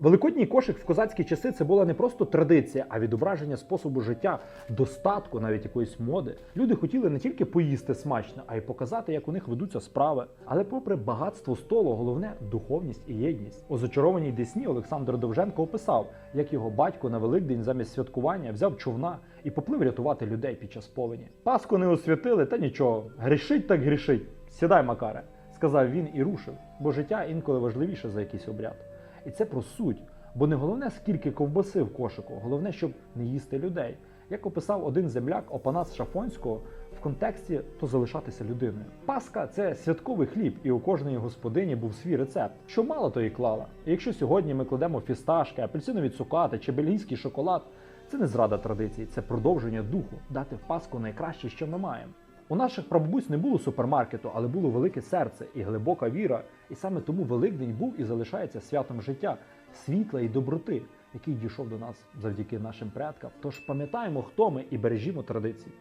Великодній кошик в козацькі часи це була не просто традиція, а відображення способу життя, достатку, навіть якоїсь моди. Люди хотіли не тільки поїсти смачно, а й показати, як у них ведуться справи. Але, попри багатство столу, головне духовність і єдність. У зачарованій Десні Олександр Довженко описав, як його батько на Великдень замість святкування взяв човна і поплив рятувати людей під час повені. Паску не освятили, та нічого. Грішить так грішить. Сідай, Макаре, сказав він і рушив, бо життя інколи важливіше за якийсь обряд. І це про суть. Бо не головне, скільки ковбаси в кошику, головне, щоб не їсти людей. Як описав один земляк Опанас Шафонського в контексті то залишатися людиною. Паска це святковий хліб, і у кожної господині був свій рецепт. Що мало, то і клала. І якщо сьогодні ми кладемо фісташки, апельсинові цукати чи бельгійський шоколад, це не зрада традицій, це продовження духу, дати в Пасху найкраще, що ми маємо. У наших прабабусь не було супермаркету, але було велике серце і глибока віра. І саме тому Великдень був і залишається святом життя, світла і доброти, який дійшов до нас завдяки нашим предкам. Тож пам'ятаємо, хто ми і бережімо традиції.